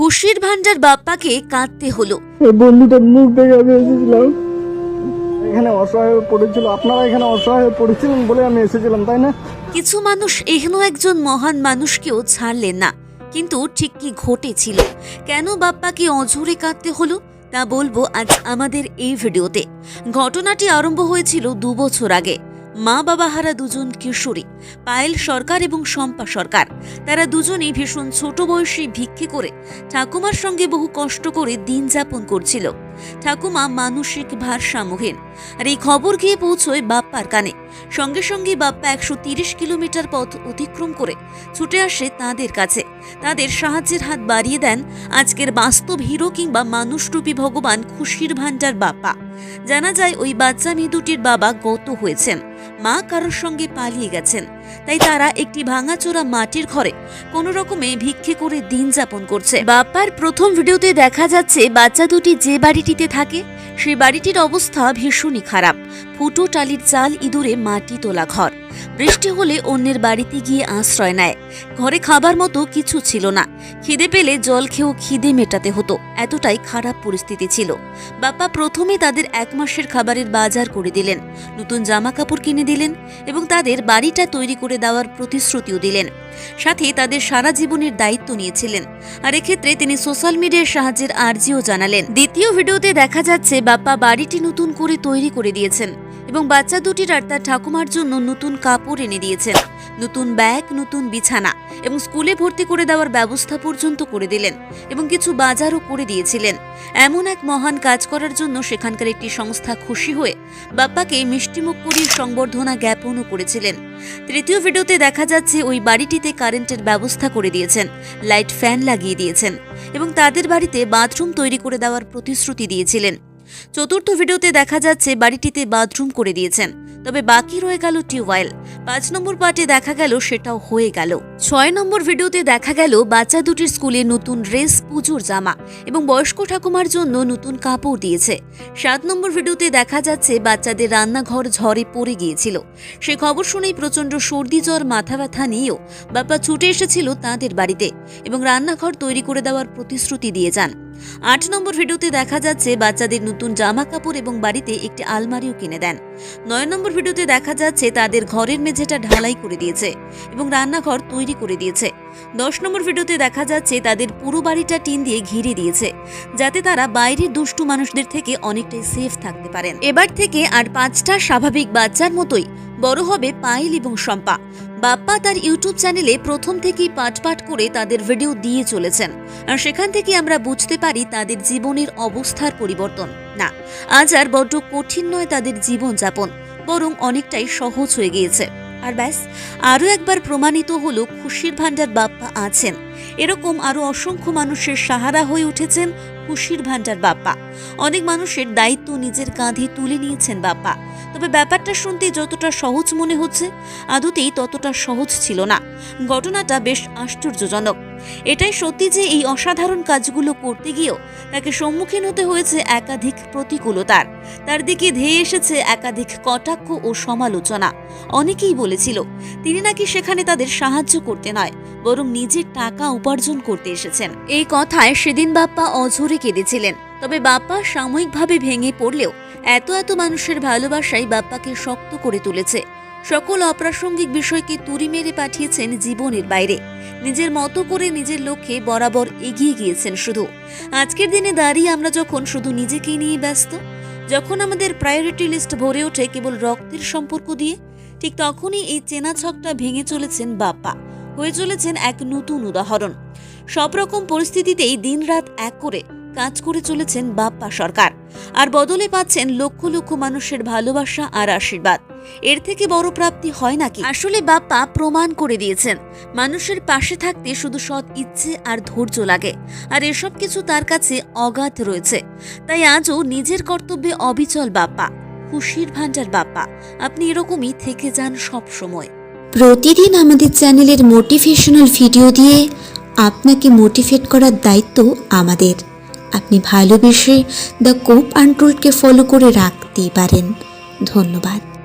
খুশির ভান্ডার বাপ্পাকে কাঁদতে হলো। এই বন্ধুটার মুখ দেখে আমি এসেছিলাম। এখানে অসহায় হয়ে পড়েছিল। আপনারা এখানে অসহায় হয়ে পড়েছিলেন বলে আমি এসেছিলাম তাই না? কিছু মানুষ এখনও একজন মহান মানুষকেও ছাড়লেন না কিন্তু ঠিক কি ঘটেছিল? কেন বাপ্পাকে অঝরে কাঁদতে হলো? তা বলব আজ আমাদের এই ভিডিওতে। ঘটনাটি আরম্ভ হয়েছিল দু বছর আগে। মা বাবা হারা দুজন কিশোরী, পায়েল সরকার এবং শম্পা সরকার। তারা দুজনেই ভীষণ ছোট বয়সী ভিক্ষে করে ঠাকুমার সঙ্গে বহু কষ্ট করে দিন যাপন করছিল। ঠাকুমা মানসিক ভারসাম্যহীন। আর এই খবর গিয়ে পৌঁছয় বাপ্পার কানে। সঙ্গে সঙ্গে বাপ্পা একশো কিলোমিটার পথ অতিক্রম করে ছুটে আসে তাদের কাছে। তাদের সাহায্যের হাত বাড়িয়ে দেন আজকের বাস্তব হিরো কিংবা মানুষরূপী ভগবান খুশির ভান্ডার বাপ্পা। জানা যায় ওই বাচ্চা মেয়ে দুটির বাবা গত হয়েছেন। মা কারোর সঙ্গে পালিয়ে গেছেন। তাই তারা একটি ভাঙাচোরা মাটির ঘরে কোনো রকমে ভিক্ষে করে দিন যাপন করছে। বাপ্পার প্রথম ভিডিওতে দেখা যাচ্ছে বাচ্চা দুটি যে বাড়িটিতে থাকে সেই বাড়িটির অবস্থা ভীষণই খারাপ। ফুটো টালির চাল ইঁদুরে মাটি তোলা ঘর। বৃষ্টি হলে অন্যের বাড়িতে গিয়ে আশ্রয় নেয়। ঘরে খাবার মতো কিছু ছিল না। খিদে পেলে জল খেয়েও খিদে মেটাতে হতো। এতটাই খারাপ পরিস্থিতি ছিল। বাপ্পা প্রথমে তাদের এক মাসের খাবারের বাজার করে দিলেন। নতুন জামা কাপড় কিনে দিলেন এবং তাদের বাড়িটা তৈরি করে দেওয়ার প্রতিশ্রুতিও দিলেন। সাথে তাদের সারা জীবনের দায়িত্ব নিয়েছিলেন। আর এক্ষেত্রে তিনি সোশ্যাল মিডিয়ার সাহায্যের আর্জিও জানালেন। দ্বিতীয় ভিডিওতে দেখা যাচ্ছে বাপ্পা বাড়িটি নতুন করে তৈরি করে দিয়েছেন এবং বাচ্চা দুটির আর তার ঠাকুমার জন্য নতুন কাপড় এনে দিয়েছেন, নতুন ব্যাগ, নতুন বিছানা এবং স্কুলে ভর্তি করে দেওয়ার ব্যবস্থা পর্যন্ত করে দিলেন এবং কিছু বাজারও করে দিয়েছিলেন। এমন এক মহান কাজ করার জন্য সেখানকার একটি সংস্থা খুশি হয়ে বাপ্পাকে মিষ্টিমুখ করিয়ে সংবর্ধনা জ্ঞাপনও করেছিলেন। তৃতীয় ভিডিওতে দেখা যাচ্ছে ওই বাড়িটিতে কারেন্টের ব্যবস্থা করে দিয়েছেন, লাইট ফ্যান লাগিয়ে দিয়েছেন এবং তাদের বাড়িতে বাথরুম তৈরি করে দেওয়ার প্রতিশ্রুতি দিয়েছিলেন। চতুর্থ ভিডিওতে দেখা যাচ্ছে বাড়িটিতে বাথরুম করে দিয়েছেন। তবে বাকি রয়ে গেল টিউবওয়েল। পাঁচ নম্বর পার্টে দেখা গেল সেটাও হয়ে গেল। ছয় নম্বর ভিডিওতে দেখা গেল বাচ্চা দুটির স্কুলে নতুন ড্রেস, পুজোর জামা এবং বয়স্ক ঠাকুমার জন্য নতুন কাপড় দিয়েছে। সাত নম্বর ভিডিওতে দেখা যাচ্ছে বাচ্চাদের রান্নাঘর ঝড়ে পড়ে গিয়েছিল। সে খবর শুনেই প্রচণ্ড সর্দি, জ্বর, মাথা ব্যথা নিয়েও বাপ্পা ছুটে এসেছিল তাদের বাড়িতে এবং রান্নাঘর তৈরি করে দেওয়ার প্রতিশ্রুতি দিয়ে যান। আট নম্বর ভিডিওতে দেখা যাচ্ছে বাচ্চাদের নতুন জামা কাপড় এবং বাড়িতে একটি আলমারিও কিনে দেন। নয় নম্বর ভিডিওতে দেখা যাচ্ছে তাদের ঘরের মেঝেটা ঢালাই করে দিয়েছে এবং রান্নাঘর তৈরি করে দিয়েছে। দশ নম্বর ভিডিওতে দেখা যাচ্ছে তাদের পুরো বাড়িটা টিন দিয়ে ঘিরে দিয়েছে, যাতে তারা বাইরের দুষ্টু মানুষদের থেকে অনেকটাই সেফ থাকতে পারেন। এবার থেকে আর পাঁচটা স্বাভাবিক বাচ্চার মতোই বড় হবে পায়েল এবং শম্পা। বাপ্পা তার ইউটিউব চ্যানেলে প্রথম থেকেই পাঠ পাঠ করে তাদের ভিডিও দিয়ে চলেছেন। আর সেখান থেকে আমরা বুঝতে পারি তাদের জীবনের অবস্থার পরিবর্তন। না, আজ আর বড্ড কঠিন নয় তাদের জীবনযাপন, বরং অনেকটাই সহজ হয়ে গিয়েছে। আর ব্যাস, আরও একবার প্রমাণিত হলো খুশির ভাণ্ডার বাপ্পা আছেন। এরকম আরও অসংখ্য মানুষের সাহারা হয়ে উঠেছেন খুশির ভাণ্ডার বাপ্পা। অনেক মানুষের দায়িত্ব নিজের কাঁধে তুলে নিয়েছেন বাপ্পা। তবে ব্যাপারটা শুনতে যতটা সহজ মনে হচ্ছে, আদতেই ততটা সহজ ছিল না। ঘটনাটা বেশ আশ্চর্যজনক। এটাই সত্যি যে এই অসাধারণ কাজগুলো করতে গিয়েও তাকে সম্মুখীন হতে হয়েছে একাধিক প্রতিকূলতার। তার দিকে ধেয়ে এসেছে একাধিক কটাক্ষ ও সমালোচনা। অনেকেই বলেছিল, তিনি নাকি সেখানে তাদের সাহায্য করতে নয় বরং নিজের টাকা উপার্জন করতে এসেছেন। এই কথায় সেদিন বাপ্পা অঝরে কেঁদেছিলেন। তবে বাপ্পা সাময়িকভাবে ভেঙে পড়লেও এত এত মানুষের ভালোবাসাই বাপ্পাকে শক্ত করে তুলেছে। সকল অপ্রাসঙ্গিক বিষয়কে তুড়ি মেরে পাঠিয়েছেন জীবনের বাইরে। নিজের মতো করে নিজের লক্ষ্যে বরাবর এগিয়ে গিয়েছেন শুধু। আজকের দিনে দাঁড়িয়ে আমরা যখন শুধু নিজেকেই নিয়ে ব্যস্ত, যখন আমাদের প্রায়োরিটি লিস্ট ভরে ওঠে কেবল রক্তের সম্পর্ক দিয়ে, ঠিক তখনই এই চেনা ছকটা ভেঙে চলেছেন বাপ্পা। হয়ে চলেছেন এক নতুন উদাহরণ। সব রকম পরিস্থিতিতেই দিনরাত এক করে কাজ করে চলেছেন বাপ্পা সরকার। আর বদলে পাচ্ছেন লক্ষ লক্ষ মানুষের ভালোবাসা আর আশীর্বাদ। এর থেকে বড় প্রাপ্তি হয় নাকি? আসলে বাপ্পা প্রমাণ করে দিয়েছেন, মানুষের পাশে থাকতে শুধু সৎ ইচ্ছে আর ধৈর্য লাগে, আর এসব কিছু তার কাছে অগাধ রয়েছে। তাই আজও নিজের কর্তব্যে অবিচল বাপ্পা, খুশির ভাণ্ডার বাপ্পা। আপনি এরকমই থেকে যান সব সময় প্রতিদিন আমাদের চ্যানেলের মোটিভেশনাল ভিডিও দিয়ে আপনাকে মোটিভেট করার দায়িত্ব আমাদের। আপনি ভালোবেসে দ্য কোপ আন্ট্রোলকে ফলো করে রাখতেই পারেন। ধন্যবাদ।